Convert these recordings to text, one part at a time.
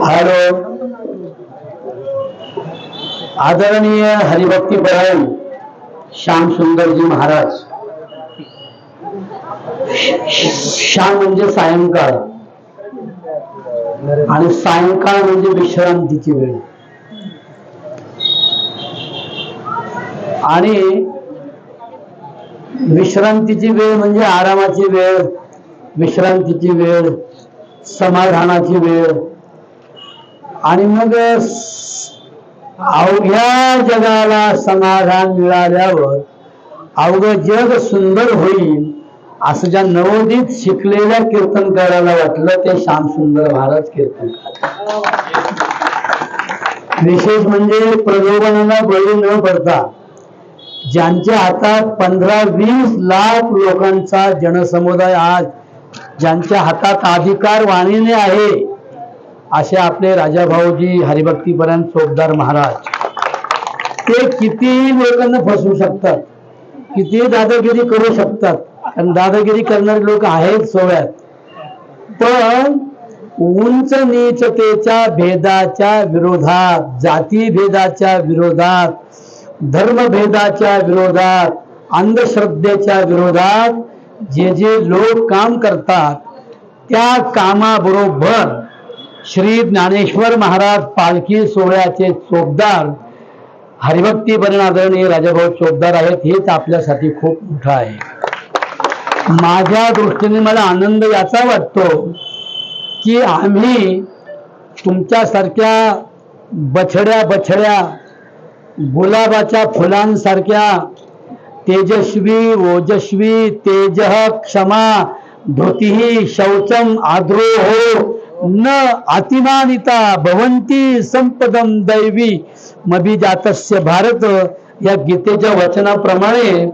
Hello आदरणीय हरिभक्तीपरायण श्याम सुंदरजी महाराज श्याम म्हणजे सायंकाळ. आणि सायंकाळ म्हणजे विश्रांतीची वेळ. आणि विश्रांतीची वेळ म्हणजे आरामाची वेळ विश्रांतीची वेळ समाधानाची वेळ आणि मग अवघ्या जगाला समाधान मिळाल्यावर अवघं जग सुंदर होईल असं ज्या नवोदित शिकलेल्या कीर्तनकाराला वाटलं ते श्याम सुंदर महाराज कीर्तन विशेष म्हणजे प्रलोभनाला बळी न पडता ज्यांच्या हातात पंधरा वीस लाख लोकांचा जनसमुदाय आज ज्यांच्या हातात अधिकार वाणीने आहे असे आपले राजा भाऊजी हरिभक्तीपर्यंत चोपदार महाराज. ते कितीही लोकांना फसवू शकतात. कितीही दादागिरी करू शकतात. कारण दादागिरी करणारे लोक आहेत सोव्यात. पण उंच नीचतेच्या भेदाच्या विरोधात जाती भेदाच्या विरोधात धर्मभेदाच्या विरोधात अंधश्रद्धेच्या विरोधात जे जे लोक काम करतात त्या कामाबरोबर श्री ज्ञानेश्वर महाराज पालखी सोहळ्याचे चोपदार हरिभक्ती बरण आदरणीय राजाभाऊ चोपदार आहेत हेच आपल्यासाठी खूप मोठं आहे. माझ्या दृष्टीने मला आनंद याचा वाटतो की आम्ही तुमच्यासारख्या बछड्या बछड्या गुलाबाच्या फुलांसारख्या तेजस्वी ओजस्वी तेज क्षमा धोती शौचम आद्रो हो न अतिमानिता भवंती संपदम दैवी मभिजातस्य भारत. या गीतेच्या वचनाप्रमाणे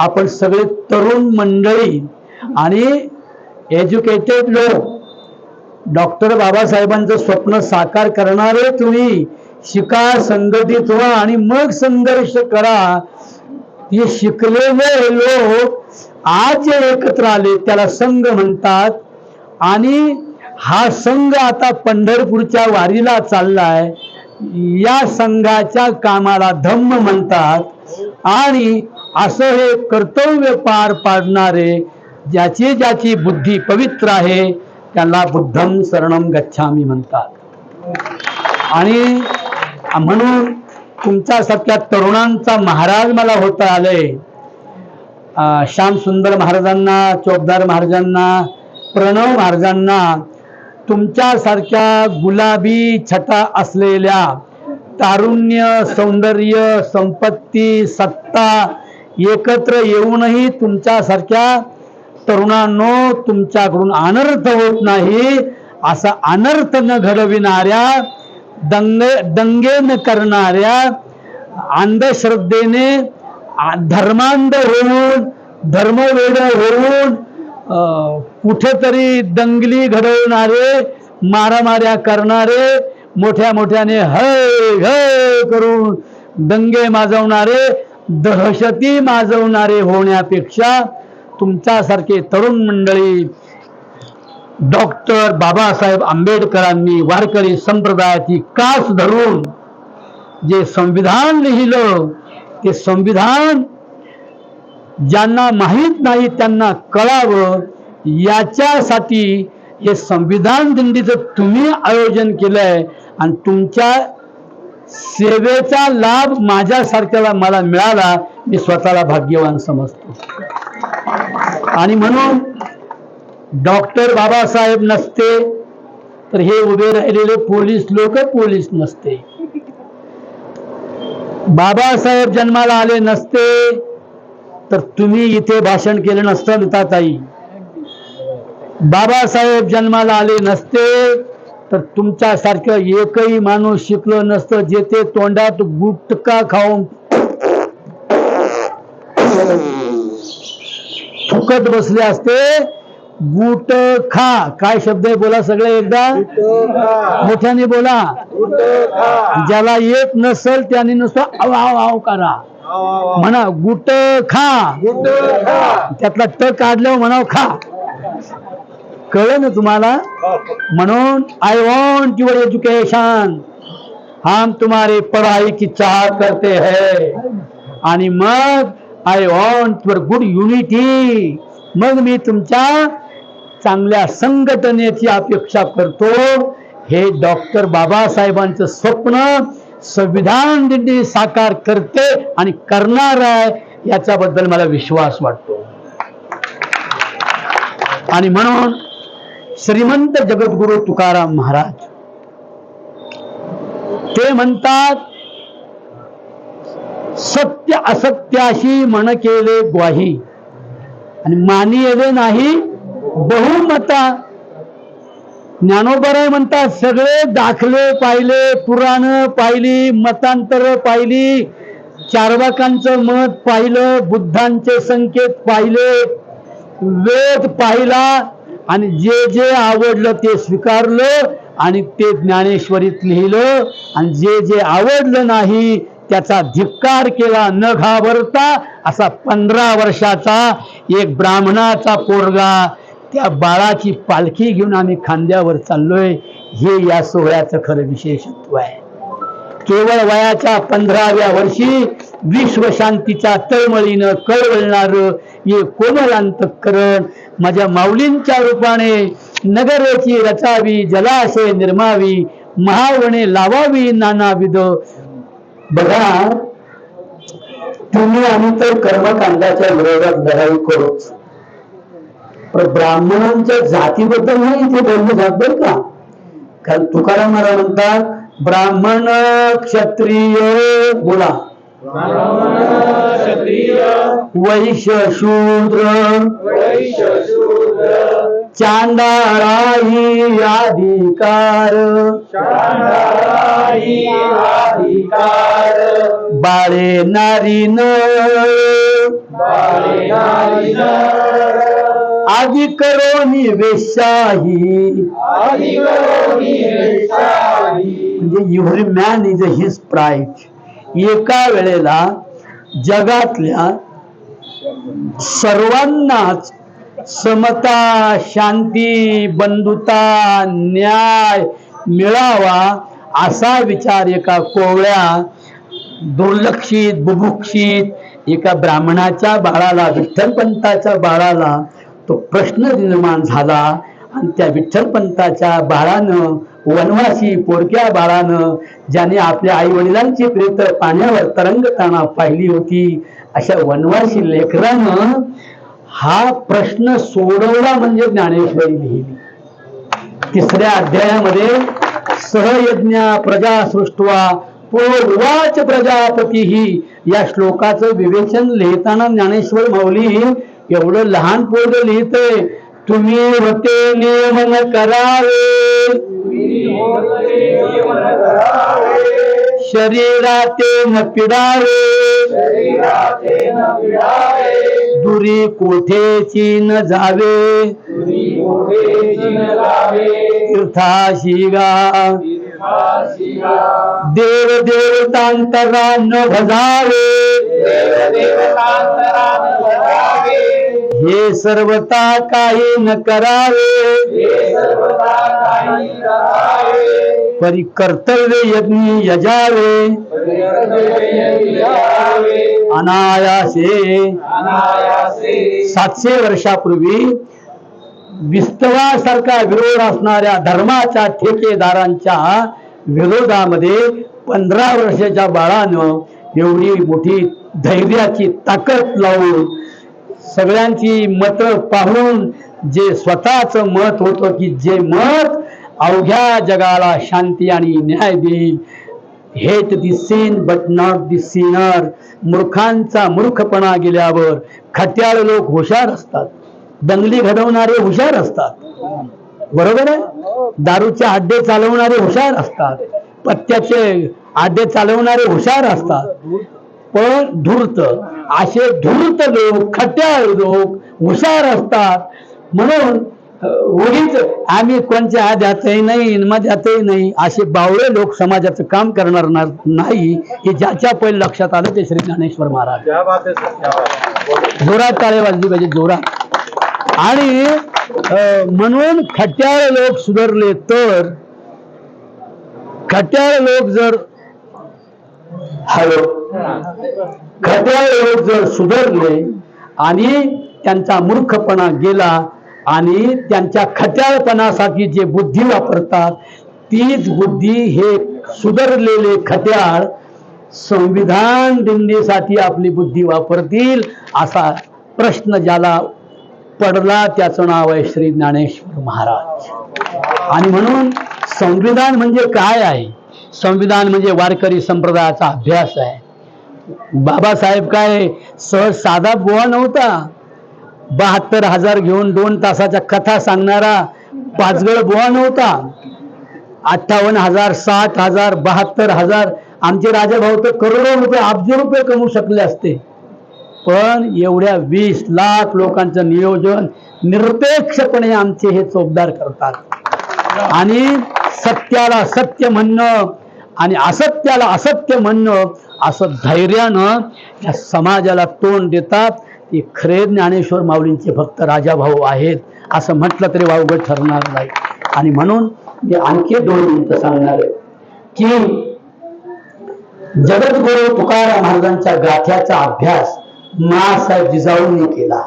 आपण सगळे तरुण मंडळी आणि एज्युकेटेड लोक डॉक्टर बाबासाहेबांचं स्वप्न साकार करणारे तुम्ही शिका संघटित व्हा आणि मग संघर्ष करा. हे शिकलेले लोक आज जे एकत्र आले त्याला संघ म्हणतात आणि हा संघ आता पंढरपूरच्या वारीला चाललाय. या संघाच्या कामाला धम्म म्हणतात. आणि असं हे कर्तव्य पार पाडणारे ज्याची ज्याची बुद्धी पवित्र आहे त्याला बुद्धम शरणम गच्छामी म्हणतात. आणि म्हणून तुमच्यासारख्या तरुणांचा महाराज मला होता आलंय श्यामसुंदर श्याम सुंदर महाराजांना चोपदार महाराजांना प्रणव महाराजांना तुमच्यासारख्या गुलाबी छटा असलेल्या तारुण्य सौंदर्य संपत्ती सत्ता एकत्र येऊनही तुमच्यासारख्या तरुणांनो तुमच्याकडून अनर्थ होत नाही असा अनर्थ न घडविणाऱ्या दंगे दंगे न करणाऱ्या अंधश्रद्धेने धर्मांध होऊन धर्मवेड होऊन कुठेतरी दंगली घडवणारे मारामाऱ्या करणारे मोठ्या मोठ्याने हय हय करून दंगे माजवणारे दहशती माजवणारे होण्यापेक्षा तुमच्यासारखे तरुण मंडळी डॉक्टर बाबासाहेब आंबेडकरांनी वारकरी संप्रदायाची कास धरून जे संविधान लिहिलं ते संविधान ज्यांना माहीत नाही त्यांना कळावं याच्यासाठी हे संविधान दिंडीचं तुम्ही आयोजन केलंय आणि तुमच्या सेवेचा लाभ माझ्यासारख्याला मला मिळाला मी स्वतःला भाग्यवान समजतो. आणि म्हणून डॉक्टर बाबासाहेब नसते तर हे उभे राहिलेले पोलीस लोक पोलीस नसते. बाबासाहेब जन्माला आले नसते तर तुम्ही इथे भाषण केलं नसतं मिताताई बाबासाहेब जन्माला आले नसते तर तुमच्यासारखं एकही माणूस शिकलो नसतं जे ते तोंडात गुटका खाऊन थुकत बसले असते गुट खा. काय शब्द आहे? बोला सगळे एकदा. मोठ्याने बोला. ज्याला येत नसेल त्याने नुसतं आव आव आव करा. म्हणा गुट खा. त्यातला ट काढल्यावर म्हणाव खा. कळलं ना तुम्हाला? म्हणून आय वॉन्ट युअर एज्युकेशन हम तुम्हारे पढ़ाई की चाह करते हैं. आणि मग I want your good unity मग मी तुमच्या चांगल्या संघटनेची अपेक्षा करतो. हे डॉक्टर बाबासाहेबांचं स्वप्न संविधान दिंडी साकार करते आणि करणार आहे याच्याबद्दल मला विश्वास वाटतो. आणि म्हणून श्रीमंत जगद्गुरु तुकाराम महाराज ते म्हणतात सत्य असत्याशी मन केले ग्वाही. आणि मानी नाही बहुमता ज्ञानोबराय म्हणतात सगळे दाखले पाहिले पुराण पाहिली मतांतर पाहिली चार्वाकांचं मत पाहिलं बुद्धांचे संकेत पाहिले वेद पाहिला आणि जे जे आवडलं ते स्वीकारलं आणि ते ज्ञानेश्वरीत लिहिलं आणि जे जे आवडलं नाही त्याचा धिक्कार केला न घाबरता असा पंधरा वर्षाचा एक ब्राह्मणाचा पोरगा त्या बाळाची पालखी घेऊन आम्ही खांद्यावर चाललोय. हे या सोहळ्याचं खरं विशेषत्व आहे. केवळ वयाच्या पंधराव्या वर्षी विश्वशांतीच्या तळमळीनं कळवळणार हे कोमलांतकरण माझ्या माऊलींच्या रूपाने नगरची रचावी जलाशय निर्मावी महावणे लावावी नानाविध. बघा तुम्ही आम्ही तर कर्मकांडाच्या विरोधात लढाई करूच. ब्राह्मणांच्या जातीबद्दल नाही इथे बोललं जात बर का? कारण तुकाराम महाराज म्हणतात ब्राह्मण क्षत्रिय बोला. वैश्य शूद्र चांडाळाही अधिकार. बाळे नारी न आधी करोनी वेशाही म्हणजे every man is his pride एका वेळेला जगातल्या सर्वांनाच समता शांती बंधुता न्याय मिळावा असा विचार एका कोवळ्या दुर्लक्षित बुभुक्षित एका ब्राह्मणाच्या बाळाला विठ्ठलपंताच्या बाळाला तो प्रश्न निर्माण झाला. आणि त्या विठ्ठलपंताच्या बाळानं वनवासी पोरक्या बाळानं ज्याने आपल्या आई वडिलांची प्रेत पाण्यावर तरंगताना पाहिली होती अशा वनवासी लेकरानं हा प्रश्न सोडवला म्हणजे ज्ञानेश्वरी लिहिली. तिसऱ्या अध्यायामध्ये सहयज्ञ प्रजा सृष्टवा पूर्वाच प्रजापती ही या श्लोकाचं विवेचन लिहिताना ज्ञानेश्वर माऊली एवढं लहान पोरग लिहितय तुम्ही होते नियमन करावे. शरीराते न पिडावे. दुरी कोठेची न जावे. तीर्थाशी गा देव देवतांतरा न भजावे हे सर्वता काही न करावे. परी कर्तव्य यज्ञ यजावे. अनायासे. सातशे वर्षापूर्वी विस्तवासारखा विरोध असणाऱ्या धर्माच्या ठेकेदारांच्या विरोधामध्ये पंधरा वर्षाच्या बाळानं एवढी मोठी धैर्याची ताकद लावून सगळ्यांची मतं पाहून जे स्वतःच मत होतं की जे मत अवघ्या जगाला शांती आणि न्याय देईल हेट दि सीन बट नॉट दि सीनर. मूर्खांचा मूर्खपणा गेल्यावर खट्याळ लोक हुशार असतात. दंगली घडवणारे हुशार असतात. बरोबर आहे? दारूचे आड्डे चालवणारे हुशार असतात. पत्त्याचे आड्डे चालवणारे हुशार असतात. पण धूर्त असे धूर्त लोक खट्याळ लोक हुशार असतात. म्हणून उगीच आम्ही कोणच्या आद्यातही नाही मध्यातही नाही असे बावळे लोक समाजाचं काम करणार ना- नाही हे ज्याच्या पहिले लक्षात आलं ते श्री ज्ञानेश्वर महाराज. जोरात टाळे वाजली पाहिजे जोरात. आणि म्हणून खट्याळ लोक सुधारले तर खट्याळ लोक जर हॅलो? खट्याळ जर सुधारले आणि त्यांचा मूर्खपणा गेला आणि त्यांच्या खट्याळपणासाठी जे बुद्धी वापरतात तीच बुद्धी हे सुधारलेले खट्याळ संविधान दिंडीसाठी आपली बुद्धी वापरतील असा प्रश्न ज्याला पडला त्याचं नाव आहे श्री ज्ञानेश्वर महाराज. आणि म्हणून संविधान म्हणजे काय आहे? संविधान म्हणजे वारकरी संप्रदायाचा अभ्यास आहे. बाबासाहेब काय सहज साधा बुवा नव्हता? बहात्तर हजार घेऊन दोन तासाच्या कथा सांगणारा पाचगळ बुवा नव्हता? अठ्ठावन्न हजार साठ हजार बहात्तर हजार आमचे राजाभाऊ तर करोडो रुपये अब्ज रुपये कमवू शकले असते. पण एवढ्या वीस लाख लोकांचं नियोजन निरपेक्षपणे आमचे हे चोपदार करतात. आणि सत्याला सत्य म्हणणं आणि असत्याला असत्य म्हणणं असं धैर्यानं या समाजाला तोंड देतात. ते खरे ज्ञानेश्वर माऊलींचे भक्त राजाभाऊ आहेत. असं म्हटलं तरी वावगं ठरणार नाही. आणि म्हणून मी आणखी दोन मिनिटं सांगणार आहे. की जगद्गुरु तुकाराम महाराजांच्या गाथ्याचा अभ्यास मासाहेब जिजाऊंनी केला.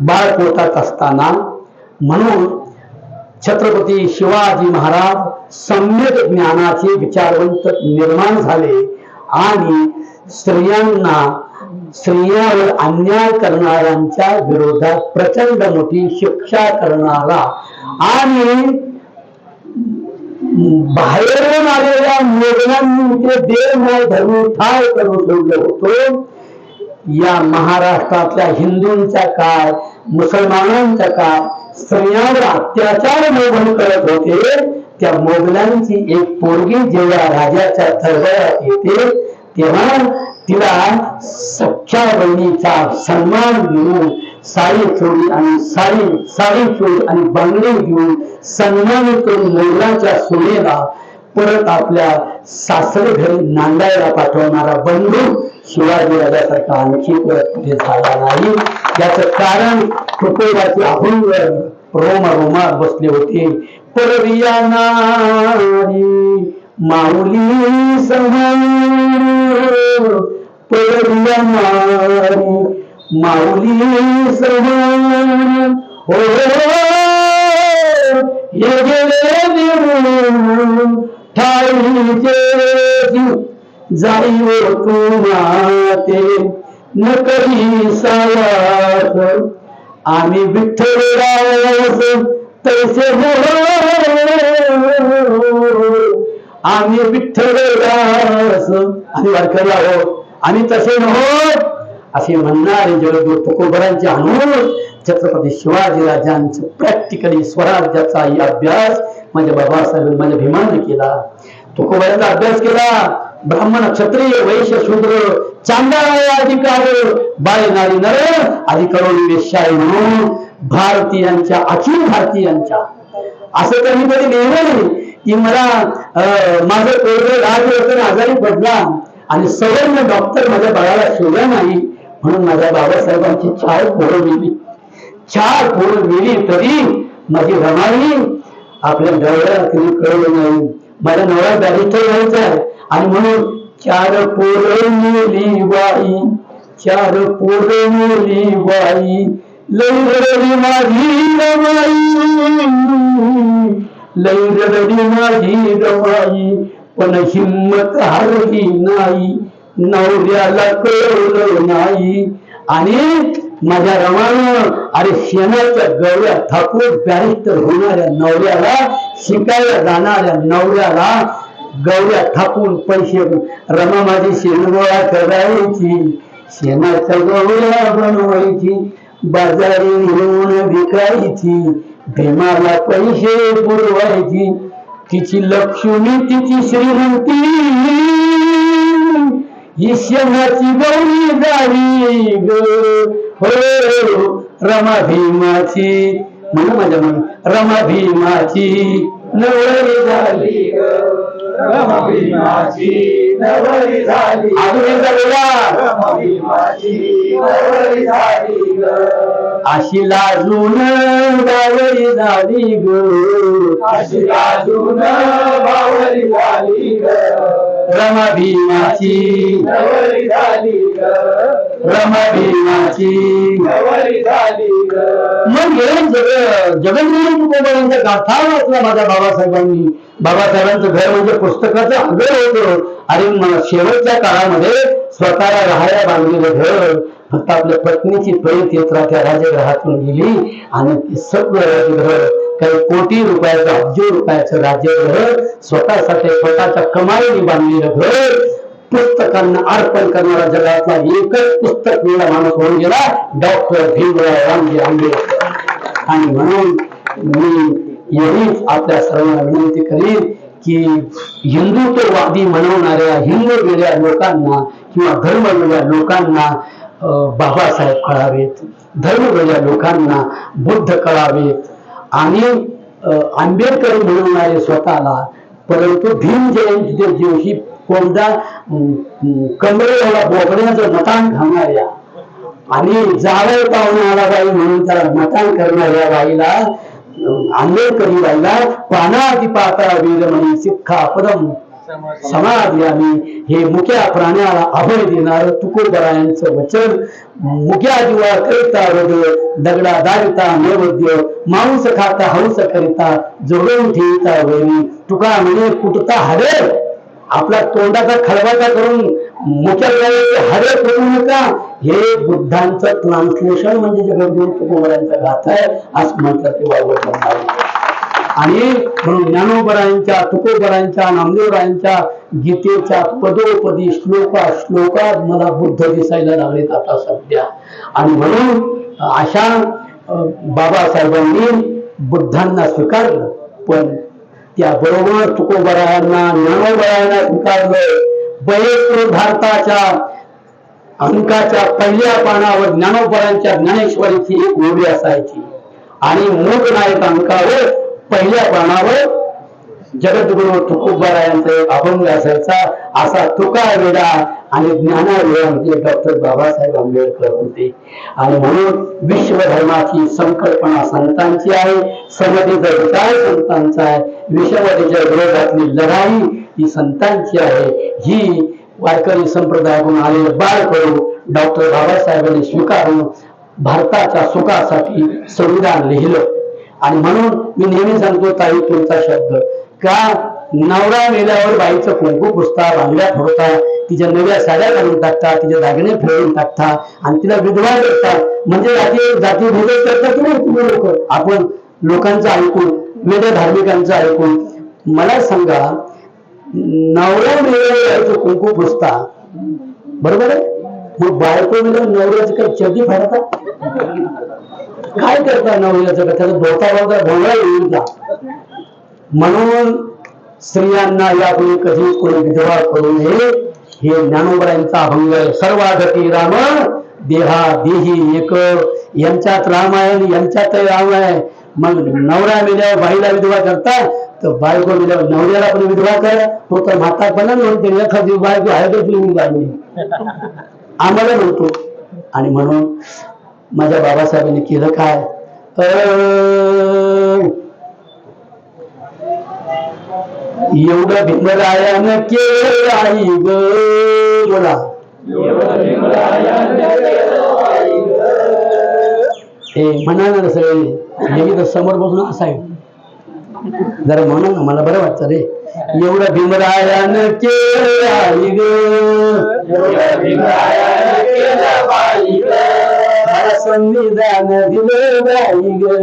बाळ पोटात असताना म्हणून छत्रपती शिवाजी महाराज सम्यक ज्ञानाचे विचारवंत निर्माण झाले. आणि स्त्रियांना स्त्रियांवर अन्याय करणाऱ्यांच्या विरोधात प्रचंड मोठी शिक्षा करणारा आणि बाहेरून आलेल्या मोगलांनी ते देव नाही धरून ठाव करून ठेवलं होतो. या महाराष्ट्रातल्या हिंदूंचा काळ मुसलमानांचा काळ स्त्रियांवर अत्याचार मोगल करत होते. त्या मोगलांची एक पोरगी जेव्हा राजाच्या दरबारात येते तेव्हा तिला सख्या बहिणीचा सन्मान घेऊन साडी चोरी आणि साडी साडी चोरी आणि बांगडी घेऊन सन्मानित करून मोगलांच्या सोनेला परत आपल्या सासरे घरी नांदायला पाठवणारा बंधू शिवाजी राजासारखा आणखी परत कुठे झाला नाही. याचं कारण तुकोबाचे अभंग रोमा रोमा बसले होते. परविया नारी माऊली सहाय परविया नारी माऊली सहाय हो ये गेले निवडून ठाईचे जीव जाईव तुमाते न कधी सायास. आम्ही विठ्ठलरास तैसे हो आम्ही विठ्ठलरास आणि वारकरी आहोत. आम्ही तसे नहोत असे म्हणणारे जगद्गुरु तुकोबरांचे अनुभव छत्रपती शिवाजी राजांचं प्रॅक्टिकली स्वराज्याचा अभ्यास माझ्या बाबासाहेब माझ्या भीमाने केला. तुकोबरांचा अभ्यास केला. ब्राह्मण क्षत्रिय वैश्य शूद्र चांदा अधिकार बाळे नारी नर अधिकारो वेश्याय म्हणून भारतीयांच्या अखिल भारतीयांच्या. असं त्यांनी कधी लिहिलं नाही की मला माझं पोरग राजवर्तन आजारी पडला आणि सवर्ण डॉक्टर माझ्या बाळाला शोधला नाही म्हणून माझ्या बाबासाहेबांची चार पोरं गेली चार पोरं गेली तरी माझी रमाई आपल्या नवऱ्याला तिने कळलं नाही. माझ्या नवरा बॅरिस्टर व्हायचा आहे आणि म्हणून चार पोरं मेली बाई चार पोरं मेली बाई. लई माझी लई माझी रमाई पण हिम्मत हरली नाही. नवऱ्याला कळलं नाही. आणि माझ्या रमानं अरे शेणाच्या गवऱ्या थापून बॅरिस्टर होणाऱ्या नवऱ्याला शिकायला जाणाऱ्या नवऱ्याला गवऱ्या थापून पैसे रमा माझी शेणगोळा करायची. शेणाच्या गवळ्या बनवायची. बाजारी नेऊन विकायची. भीमाला पैसे पुरवायची. तिची लक्ष्मी तिची श्रीमंती. ही शेणाची गौरी झाली ग. हो रमा भीमाची. म्हण माझ्या म्हण रमा भीमाची. नवळ झाली ग. नवरी झाली. रमभीमाची अशी लाजून बावरी झाली ग. अशी लाजून बावरी झाली ग. रमा भीमाची नवरी झाली ग. रमा भीमाची नवरी झाली ग. मग हे सगळं जगद्गुरु तुकोबांचा गाथा वाचला माझ्या बाबासाहेबांनी. बाबासाहेबांचं घर म्हणजे पुस्तकाचं अगर होतं. आणि शेवटच्या काळामध्ये स्वतःला राहायला बांधलेलं घर फक्त आपल्या पत्नीची प्रेत यात्रा त्या राजगृहातून गेली. आणि ते सगळं राजगृह काही कोटी रुपयाचं अब्ज रुपयाचं राजगृह स्वतःसाठी स्वतःच्या कमाईने बांधलेलं घर पुस्तकांना अर्पण करणारा जगातला एकच पुस्तक मिळा माणूस होऊन गेला डॉक्टर भीमराव रामजी आंबेडकर. आणि म्हणून मी एवढीच आपल्या सर्वांना विनंती करीन की हिंदुत्ववादी म्हणवणाऱ्या हिंदू गेल्या लोकांना किंवा धर्म गेल्या लोकांना बाबासाहेब कळावेत धर्म गेल्या लोकांना बुद्ध कळावेत. आणि आंबेडकर म्हणवणारे स्वतःला परंतु भीम जयंती दिवशी कोणता कमरेला बोकड्याचं मतान घालणाऱ्या आणि जावळ पाहुणे आला बाई म्हणून त्याला मतान करणाऱ्या बाईला आंबेडकरी बाईला पानाती पाता वीरमणी सिक्खा पदम समाधी हे मुख्या प्राण्याला अभय देणार तुकोबरायांचं वचन मुख्या जीवा करिता वद दगडा दारिता नैवेद्य मांस खाता हंस करिता जोडून ठेविता वैरी तुका म्हणे कुटता हरे आपला तोंडाचा खळबाटा करून मुख्या हरे करू नका हे बुद्धांचं ट्रान्सलेशन म्हणजे जगद्गुरु तुकोबरायांचा गाथा आहे. असं म्हटलं ते वावड आणि म्हणून ज्ञानोबरायांच्या तुकोबरांच्या नामदेवरायांच्या गीतेच्या पदोपदी श्लोका श्लोकात मला बुद्ध दिसायला लागलेत आता सध्या. आणि म्हणून अशा बाबासाहेबांनी बुद्धांना स्वीकारलं. पण त्याबरोबर तुकोबरायांना ज्ञानोबरायांना स्वीकारलं बळेश्वर भारताच्या अंकाच्या पहिल्या पानावर ज्ञानोबरांच्या ज्ञानेश्वरीची एक ओवी असायची. आणि मूक नायक अंकावर पहिल्या पानावर जगद्गुरु तुकोबारायांचा अभंग असायचा. असा तुका वेळा आणि ज्ञाना वेळा म्हणजे डॉक्टर बाबासाहेब आंबेडकर होते. आणि म्हणून विश्व धर्माची संकल्पना संतांची आहे. समतेचा विचार संतांचा आहे विषमतेच्या विरोधातली लढाई ही संतांची आहे ही वारकरी संप्रदायातून आलेले बाळ करू डॉक्टर बाबासाहेबांनी स्वीकारून भारताच्या सुखासाठी संविधान लिहिलं. आणि म्हणून मी नेहमी सांगतो ताई तुमचा शब्द का? नवरा मेल्यावर बाईचं कुंकू पुसता बांगड्या फोडता तिच्या नव्या साड्या घालून टाकता तिचे दागिने फेडून टाकता आणि तिला विधवा करतात म्हणजे जाती जाती भेदच करतात तुम्ही तुम्ही लोक? आपण लोकांचं ऐकून वेगळ्या धार्मिकांचं ऐकून मला सांगा नवऱ्या मेल्यावर बाईचं कुंकू पुसता बरोबर आहे? मग बायको मिळून नवऱ्याचं काही चटी फाडता? काय करता नवऱ्याचं? का त्याचा धोता बघा भोंगळा येऊन जा. म्हणून स्त्रियांना यापुढे कधी कोणी विधवा करू नये हे ज्ञानोबरांचा अभंग आहे. सर्वागती राम देहा देही एक. यांच्यात रामायण यांच्यात राम आहे. मग नवरा मिल्यावर बाईला विधवा करता तर बायको मिल्यावर नवऱ्याला पण विधवा कर. तो तर म्हातारपणा म्हणते एखादी बायको आहे तर तुम्ही बायको आम्हाला म्हणतो. आणि म्हणून माझ्या बाबासाहेबांनी केलं काय अं, एवढं भीमरायानं केलं आई ग बोला. हे म्हणा ना सगळे. नेहमी तर समोर बसून असाय जरा म्हणा ना मला बरं वाटतं रे. एवढं भीमरायानं केलं आई ग. संविधान दिलं बाई ग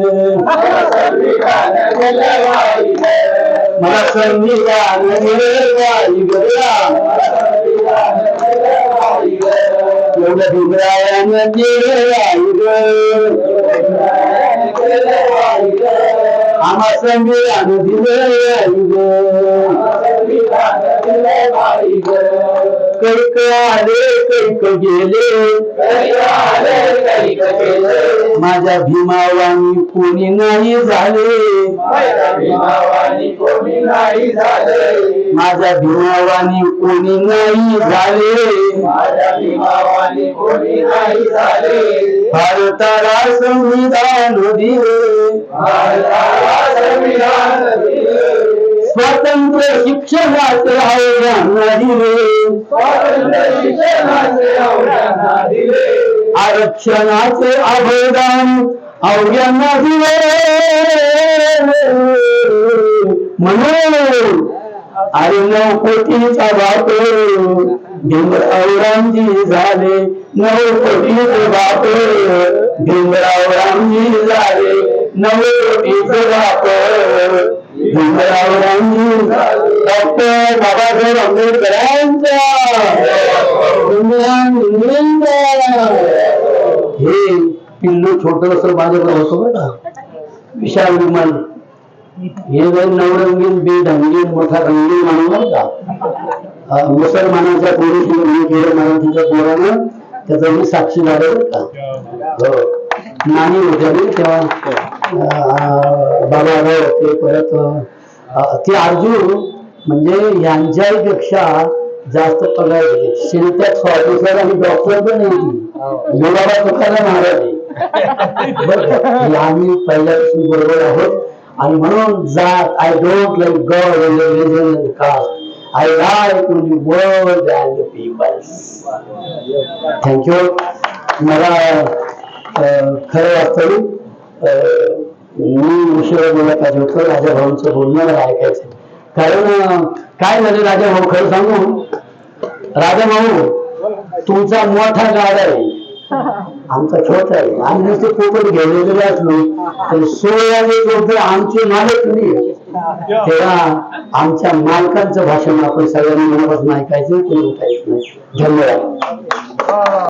मला संविधान दिलं बाई ग एवढं भीमरायानं केलं आई ग आम्हा संविधान दिलं आई ग कडक आले कैक आले कैक गेले माझ्या भीमावानी कोणी नाही झाले. माझ्या भीमावानी कोणी नाही झाले. भारताला संविधान दिले भारताला संविधान दिले स्वातंत्र्य शिक्षणाचे अवघ्यांना दिले आरक्षणाचे अभयदान अवघ्यांना दिले म्हणून अरे नऊ कोटीचा बाप भीमराव रामजी झाले. नऊ कोटीचे बाप भीमराव रामजी झाले. नऊ कोटीचे बाप डॉक्टर बाबासाहेब आंबेडकरांचा हे पिल्लू छोट असं माझ्याकडे होतो बरं का. विशाल विमान हे नवरंगीन बेढंगीन मोठा रंगीन मानव का मुसलमानाच्या पोरीशी केलं मराठीच्या पोरानं त्याचा मी साक्षी झालं बरं का हो नाणी होत्या तेव्हा बाबाराव होते परत ते अर्जुन म्हणजे यांच्यापेक्षा जास्त पगार सिंटॅक्स ऑफिसर आणि डॉक्टर पण नाही मुलाला तुकाराम महाराज? हे आम्ही पहिल्यापासून बरोबर आहोत. आणि म्हणून जात I don't like God religion caste I like only world and peoples thank you मला खरं वाटतं मी उशिरा बोलला पाहिजे होतं राजा भाऊंचं बोलणं मला ऐकायचं कारण काय झालं राजा भाऊ खरं सांगू? राजा भाऊ तुमचा मोठा गाड आहे. आमचा छोटा आहे. आम्ही नुसते कोकण घेऊन असलो तर सोयाने लोक आमचे मालक नाही. तेव्हा आमच्या मालकांचं भाषण आपण सगळ्यांनी मनापासून ऐकायचं कोणी ऐकायचं नाही. धन्यवाद.